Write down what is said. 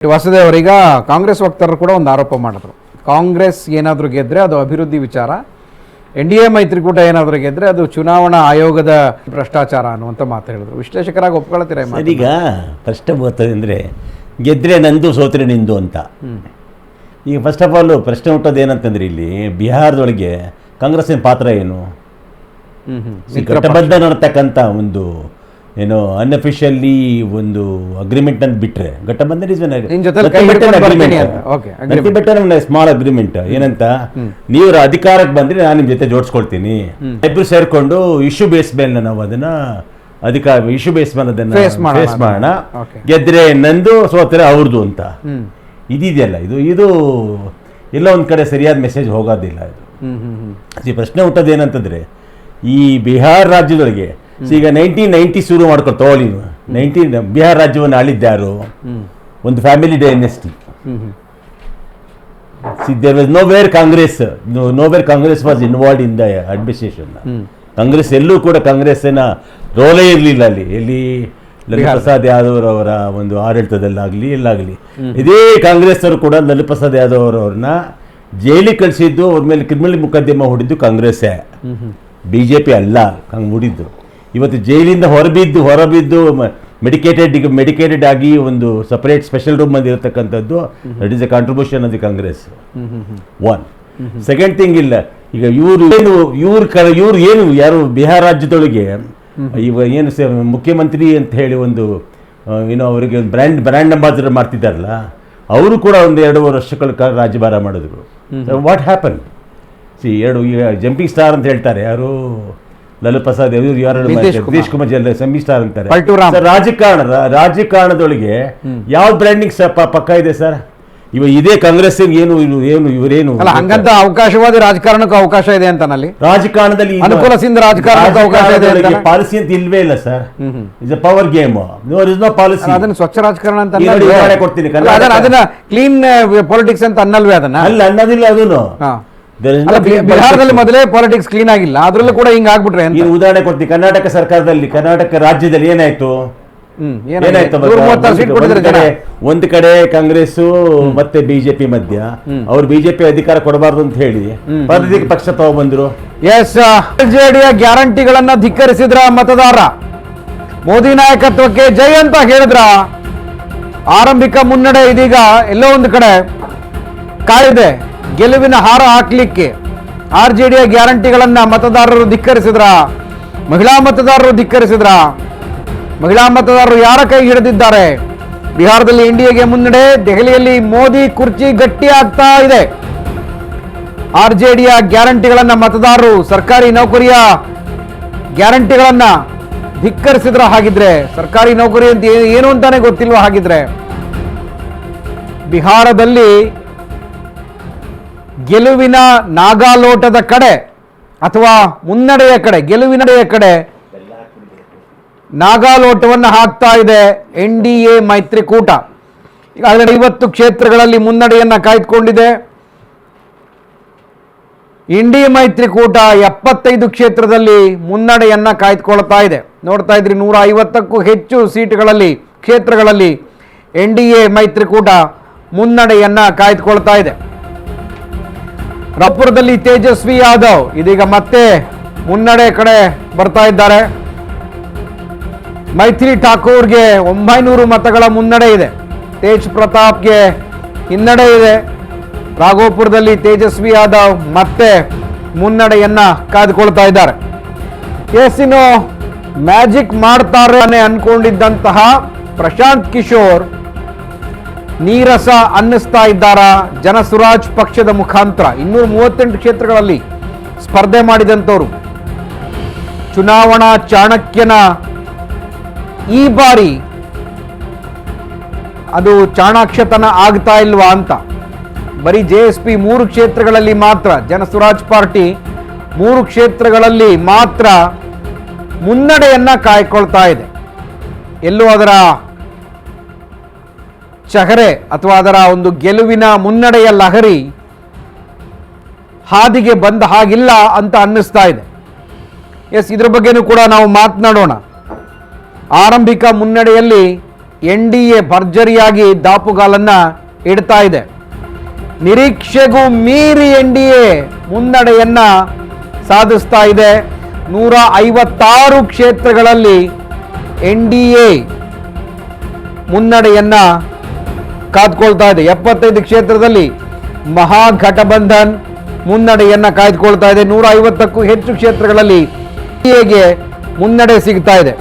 ವಾಸುದೇವ್ ಅವರೀಗ ಕಾಂಗ್ರೆಸ್ ವಕ್ತಾರರು ಕೂಡ ಒಂದು ಆರೋಪ ಮಾಡಿದ್ರು. ಕಾಂಗ್ರೆಸ್ ಏನಾದರೂ ಗೆದ್ದರೆ ಅದು ಅಭಿವೃದ್ಧಿ ವಿಚಾರ ಎನ್ ಡಿ ಎ ಮೈತ್ರಿಕೂಟ ಏನಾದರೂ ಗೆದ್ದರೆ ಅದು ಚುನಾವಣಾ ಆಯೋಗದ ಭ್ರಷ್ಟಾಚಾರ ಅನ್ನುವಂಥ ಮಾತು ಹೇಳಿದ್ರು. ವಿಶ್ಲೇಷಕರಾಗಿ ಒಪ್ಕೊಳ್ತೀರಾ ಈಗ ಪ್ರಶ್ನೆ ಬರ್ತದೆ ಅಂದರೆ ಗೆದ್ದರೆ ನಂದು ಸೋತ್ರೆ ನಿಂದು ಅಂತ. ಈಗ ಫಸ್ಟ್ ಆಫ್ ಆಲ್ ಪ್ರಶ್ನೆ ಹುಟ್ಟೋದು ಏನಂತಂದ್ರೆ ಇಲ್ಲಿ ಬಿಹಾರದೊಳಗೆ ಕಾಂಗ್ರೆಸ್ಸಿನ ಪಾತ್ರ ಏನು? ಕಟ್ಟಬದ್ಧ ನಡ್ತಕ್ಕಂಥ ಒಂದು ಏನು ಅನ್ಅಫಿಷಿಯಲಿ ಒಂದು ಅಗ್ರಿಮೆಂಟ್ ಅಂತ ಬಿಟ್ರೆ. ಗಠಬಂಧನ ಇಸ್ agreement. ಸ್ಮಾಲ್ ಅಗ್ರಿಮೆಂಟ್ ಏನಂತ? ನೀವು ಅಧಿಕಾರಕ್ಕೆ ಬಂದ್ರೆ ನಾನು ನಿಮ್ಮ ಜೊತೆ ಜೋಡಿಸ್ಕೊಳ್ತೀನಿ. ಇಬ್ರು ಸೇರ್ಕೊಂಡು ಇಶ್ಯೂ ಬೇಸ್ ಮೇಲೆ ನಾವು ಅದನ್ನ ಅಧಿಕಾರ ಇಶ್ಯೂ ಬೇಸ್ ಮೇಲೆ ಅದನ್ನ. ಫೇಸ್ ಮಾಡೋಣ ಗೆದ್ರೆ ನಂದು ಸೋತರೆ ಅವ್ರದ್ದು ಅಂತ. ಇದಿದೆಯಲ್ಲ ಇದು. ಇದು ಎಲ್ಲ ಒಂದು ಕಡೆ ಸರಿಯಾದ ಮೆಸೇಜ್ ಹೋಗೋದಿಲ್ಲ ಇದು. ಈ ಪ್ರಶ್ನೆ ಹುಟ್ಟೋದು ಏನಂತಂದ್ರೆ ಈ ಬಿಹಾರ್ ರಾಜ್ಯದೊಳಗೆ so ಈಗ ನೈನ್ಟೀನ್ ನೈಂಟಿ ಶುರು ಮಾಡ್ಕೊಂಡು ತಗೊಳ್ಳಿ ನೈನ್ಟೀನ್ ಬಿಹಾರ ರಾಜ್ಯವನ್ನು ಆಳಿದ್ದಾರು ಒಂದು family dynasty hmm there was nowhere Congress nowhere Congress was involve in the administration Congress ಎಲ್ಲೂ ಕೂಡ ಕಾಂಗ್ರೆಸ್ಸಿನ ರೋಲೇ ಇರಲಿಲ್ಲ ಅಲ್ಲಿ. ಎಲ್ಲಿ ಲಲಿತ್ ಪ್ರಸಾದ್ ಯಾದವ್ ಅವರ ಒಂದು ಆಡಳಿತದಲ್ಲಾಗಲಿ ಎಲ್ಲಾಗಲಿ. ಇದೇ ಕಾಂಗ್ರೆಸ್ ಅವರು ಕೂಡ ಲಲಿತ್ ಪ್ರಸಾದ್ ಯಾದವ್ ಅವರವ್ರನ್ನ ಜೈಲಿಗೆ ಕಳಿಸಿದ್ದು ಅವ್ರ ಮೇಲೆ ಕ್ರಿಮಿನಲ್ ಮುಕದ್ದಮೆ ಹೊಡಿದ್ದು ಕಾಂಗ್ರೆಸ್ಸೇ ಬಿ ಜೆ ಪಿ ಅಲ್ಲ ಹಂಗೆ ಹೂಡಿದ್ದು. ಇವತ್ತು ಜೈಲಿಂದ ಹೊರಬಿದ್ದು ಹೊರಬಿದ್ದು ಮೆಡಿಕೇಟೆಡ್ ಮೆಡಿಕೇಟೆಡ್ ಆಗಿ ಒಂದು ಸಪರೇಟ್ ಸ್ಪೆಷಲ್ ರೂಮ್ ಅಲ್ಲಿ ಇರತಕ್ಕಂಥದ್ದು that is a contribution of the Congress one second thing ಇಲ್ಲ ಈಗ ಇವರು ಏನು ಇವ್ರ ಕ ಇವ್ರು ಏನು ಯಾರು ಬಿಹಾರ ರಾಜ್ಯದೊಳಗೆ ಇವ ಏನು ಮುಖ್ಯಮಂತ್ರಿ ಅಂತ ಹೇಳಿ ಒಂದು ಏನೋ ಅವರಿಗೆ ಬ್ರ್ಯಾಂಡ್ ಬ್ರ್ಯಾಂಡ್ ಅಂಬಾಸಿಡರ್ ಮಾಡ್ತಿದ್ದಾರಲ್ಲ ಅವರು ಕೂಡ ಒಂದು ಎರಡೂವರೆ ವರ್ಷಗಳ ಕಾಲ ರಾಜ್ಯಭಾರ ಮಾಡಿದ್ರು. ವಾಟ್ ಹ್ಯಾಪನ್ ಸಿ ಎರಡು ಈಗ ಜಂಪಿಂಗ್ ಸ್ಟಾರ್ ಅಂತ ಹೇಳ್ತಾರೆ ಯಾರು? ಲಲಿತ್ ಪ್ರಸಾದ್ ಇವ್ರು ಯಾರು ನಿತೀಶ್ ಕುಮಾರ್. ಜಲ್ ಸ್ಟಾರ್ ಅಂತಾರೆ. ಪಲ್ಟುರಾಮ್. ಸರ್, ರಾಜಕಾರಣ ರಾ- ರಾಜಕಾರಣದೊಳಗೆ ಯಾವ ಬ್ರ್ಯಾಂಡಿಂಗ್ ಪಕ್ಕ ಇದೆ ಸರ್? ಇವ ಇದೇ ಕಾಂಗ್ರೆಸ್ ಏನು ಏನು ಇವರೇನು ಅಲ್ಲ ಹಂಗಂತ ಅವಕಾಶವಾದ ರಾಜಕಾರಣಕ್ಕೂ ಅವಕಾಶ ಇದೆ ಅಂತ ನಲ್ಲಿ ರಾಜಕಾರಣದಲ್ಲಿ ಅನುಕೂಲಸಿಂದ ರಾಜಕಾರಣ ರಾಜಕಾರಣಕ್ಕೆ ಅವಕಾಶ ಇದೆ? ಪಾಲಿಸಿ ಅಂತ ಇಲ್ವೇ ಇಲ್ಲ sir. Is a power game no is no policy ಅದನ್ನ ಸ್ವಚ್ಛ ರಾಜಕಾರಣ ಅಂತ ಕೊಡ್ತೀನಿ, ಅದನ್ನ ಅದನ್ನ ಕ್ಲೀನ್ ಪೊಲಿಟಿಕ್ಸ್ ಅಂತ ಅನ್ನಲ್ವೇ ಅದನ್ನ? ಅಲ್ಲ ಅನ್ನೋದಿಲ್ಲ ಅದನ್ನು ಬಿಹಾರದಲ್ಲಿ ಮೊದಲೇ ಪಾಲಿಟಿಕ್ಸ್ ಕ್ಲೀನ್ ಆಗಿಲ್ಲ. ಅದರಲ್ಲೂ ಕೂಡ ಹಿಂಗ ಆಗ್ಬಿಟ್ರೆ ಉದಾಹರಣೆ ಕೊಡ್ತೀನಿ. ಕರ್ನಾಟಕ ಸರ್ಕಾರದಲ್ಲಿ ಕರ್ನಾಟಕ ರಾಜ್ಯದಲ್ಲಿ ಏನಾಯ್ತು? ಒಂದ್ ಕಡೆ ಕಾಂಗ್ರೆಸ್ ಮತ್ತೆ ಬಿಜೆಪಿ ಮಧ್ಯ. ಅವ್ರು ಬಿಜೆಪಿ ಅಧಿಕಾರ ಕೊಡಬಾರ್ದು ಅಂತ ಹೇಳಿ. ಪರದಿಗೆ ಪಕ್ಷ ತಗೊಂಡ್ಬಂದ್ರು ಎಸ್ ಜೆಡಿಯ ಗ್ಯಾರಂಟಿಗಳನ್ನ ಧಿಕ್ಕರಿಸಿದ್ರ ಮತದಾರ. ಮೋದಿ ನಾಯಕತ್ವಕ್ಕೆ ಜೈ ಅಂತ ಹೇಳಿದ್ರ. ಆರಂಭಿಕ ಮುನ್ನಡೆ ಇದೀಗ ಎಲ್ಲೋ ಒಂದು ಕಡೆ ಕಾಳಿದೆ ಗೆಲುವಿನ ಹಾರ ಹಾಕಲಿಕ್ಕೆ ಆರ್ ಜೆ ಡಿಯ ಗ್ಯಾರಂಟಿಗಳನ್ನ ಮತದಾರರು ಧಿಕ್ಕರಿಸಿದ್ರ? ಮಹಿಳಾ ಮತದಾರರು ಧಿಕ್ಕರಿಸಿದ್ರ? ಮಹಿಳಾ ಮತದಾರರು ಯಾರ ಕೈ ಹಿಡಿದಿದ್ದಾರೆ? ಬಿಹಾರದಲ್ಲಿ ಇಂಡಿಯಾಗೆ ಮುನ್ನಡೆ, ದೆಹಲಿಯಲ್ಲಿ ಮೋದಿ ಕುರ್ಚಿ ಗಟ್ಟಿ ಆಗ್ತಾ ಇದೆ. ಆರ್ ಜೆ ಡಿಯ ಗ್ಯಾರಂಟಿಗಳನ್ನ ಮತದಾರರು, ಸರ್ಕಾರಿ ನೌಕರಿಯ ಗ್ಯಾರಂಟಿಗಳನ್ನ ಧಿಕ್ಕರಿಸಿದ್ರ ಹಾಗಿದ್ರೆ, ಸರ್ಕಾರಿ ನೌಕರಿ ಅಂತ ಏನು ಅಂತಾನೆ ಗೊತ್ತಿಲ್ವ ಹಾಗಿದ್ರೆ, ಬಿಹಾರದಲ್ಲಿ ಗೆಲುವಿನ ನಾಗಾಲೋಟದ ಕಡೆ ಅಥವಾ ಮುನ್ನಡೆಯ ಕಡೆ, ಗೆಲುವಿನಡೆಯ ಕಡೆ ನಾಗಾಲೋಟವನ್ನು ಹಾಕ್ತಾ ಇದೆ ಎನ್ ಡಿ ಎ ಮೈತ್ರಿಕೂಟ. ಈಗಾಗಲೇ ಐವತ್ತು ಕ್ಷೇತ್ರಗಳಲ್ಲಿ ಮುನ್ನಡೆಯನ್ನು ಕಾಯ್ದುಕೊಂಡಿದೆ. ಎನ್ ಡಿ ಎ ಮೈತ್ರಿಕೂಟ ಎಪ್ಪತ್ತೈದು ಕ್ಷೇತ್ರದಲ್ಲಿ ಮುನ್ನಡೆಯನ್ನ ಕಾಯ್ದುಕೊಳ್ತಾ ಇದೆ. ನೋಡ್ತಾ ಇದ್ರಿ, ನೂರ ಐವತ್ತಕ್ಕೂ ಹೆಚ್ಚು ಸೀಟುಗಳಲ್ಲಿ, ಕ್ಷೇತ್ರಗಳಲ್ಲಿ ಎನ್ ಡಿ ಎ ಮೈತ್ರಿಕೂಟ ಮುನ್ನಡೆಯನ್ನ ಕಾಯ್ದುಕೊಳ್ತಾ ಇದೆ. ರಪ್ಪುರದಲ್ಲಿ ತೇಜಸ್ವಿ ಯಾದವ್. ಇದೀಗ ಮತ್ತೆ ಮುನ್ನಡೆ ಕಡೆ ಬರ್ತಾ ಇದ್ದಾರೆ. ಮೈತ್ರಿ ಠಾಕೂರ್ಗೆ ಒಂಬೈನೂರು ಮತಗಳ ಮುನ್ನಡೆ ಇದೆ. ತೇಜ್ ಪ್ರತಾಪ್ಗೆ ಹಿನ್ನಡೆ ಇದೆ. ರಾಘೋಪುರದಲ್ಲಿ ತೇಜಸ್ವಿ ಯಾದವ್ ಮತ್ತೆ ಮುನ್ನಡೆಯನ್ನ ಕಾಯ್ದುಕೊಳ್ತಾ ಇದ್ದಾರೆ. ಇನ್ನು ಮ್ಯಾಜಿಕ್ ಮಾಡ್ತಾರೆ ಅನ್ಕೊಂಡಿದ್ದಂತಹ ಪ್ರಶಾಂತ್ ಕಿಶೋರ್ ನೀರಸ ಅನ್ನಿಸ್ತಾ ಇದ್ದಾರಾ ಜನಸುರಾಜ್ ಪಕ್ಷದ ಮುಖಾಂತರ? ಇನ್ನೂರ ಮೂವತ್ತೆಂಟು ಕ್ಷೇತ್ರಗಳಲ್ಲಿ ಸ್ಪರ್ಧೆ ಮಾಡಿದಂಥವ್ರು. ಚುನಾವಣಾ ಚಾಣಕ್ಯನ ಈ ಬಾರಿ ಅದು ಚಾಣಾಕ್ಷತನ ಆಗ್ತಾ ಇಲ್ವಾ ಅಂತ? ಬರೀ ಜೆ ಎಸ್ ಪಿ ಮೂರು ಕ್ಷೇತ್ರಗಳಲ್ಲಿ ಮಾತ್ರ, ಜನಸುರಾಜ್ ಪಾರ್ಟಿ ಮೂರು ಕ್ಷೇತ್ರಗಳಲ್ಲಿ ಮಾತ್ರ ಮುನ್ನಡೆಯನ್ನ ಕಾಯ್ಕೊಳ್ತಾ ಇದೆ. ಎಲ್ಲೂ ಅದರ ಚಹರೆ ಅಥವಾ ಅದರ ಒಂದು ಗೆಲುವಿನ ಮುನ್ನಡೆಯ ಲಹರಿ ಹಾದಿಗೆ ಬಂದ ಹಾಗಿಲ್ಲ ಅಂತ ಅನ್ನಿಸ್ತಾ ಇದೆ. ಎಸ್ ಇದ್ರ ಬಗ್ಗೆನೂ ಕೂಡ ನಾವು ಮಾತನಾಡೋಣ. ಆರಂಭಿಕ ಮುನ್ನಡೆಯಲ್ಲಿ ಎನ್ ಡಿ ಎ ಭರ್ಜರಿಯಾಗಿ ದಾಪುಗಾಲನ್ನ ಇಡ್ತಾ ಇದೆ. ನಿರೀಕ್ಷೆಗೂ ಮೀರಿ ಎನ್ ಡಿ ಎ ಮುನ್ನಡೆಯನ್ನ ಸಾಧಿಸ್ತಾ ಇದೆ. ನೂರ ಐವತ್ತಾರು ಕ್ಷೇತ್ರಗಳಲ್ಲಿ ಎನ್ ಡಿ ಎ ಮುನ್ನಡೆಯನ್ನ ಕಾದ್ಕೊಳ್ತಾ ಇದೆ. ಎಪ್ಪತ್ತೈದು ಕ್ಷೇತ್ರದಲ್ಲಿ ಮಹಾಘಟಬಂಧನ್ ಮುನ್ನಡೆಯನ್ನ ಕಾಯ್ದುಕೊಳ್ತಾ ಇದೆ. ನೂರ ಐವತ್ತಕ್ಕೂ ಹೆಚ್ಚು ಕ್ಷೇತ್ರಗಳಲ್ಲಿ ಎನ್ಡಿಎಗೆ ಮುನ್ನಡೆ ಸಿಗ್ತಾ ಇದೆ.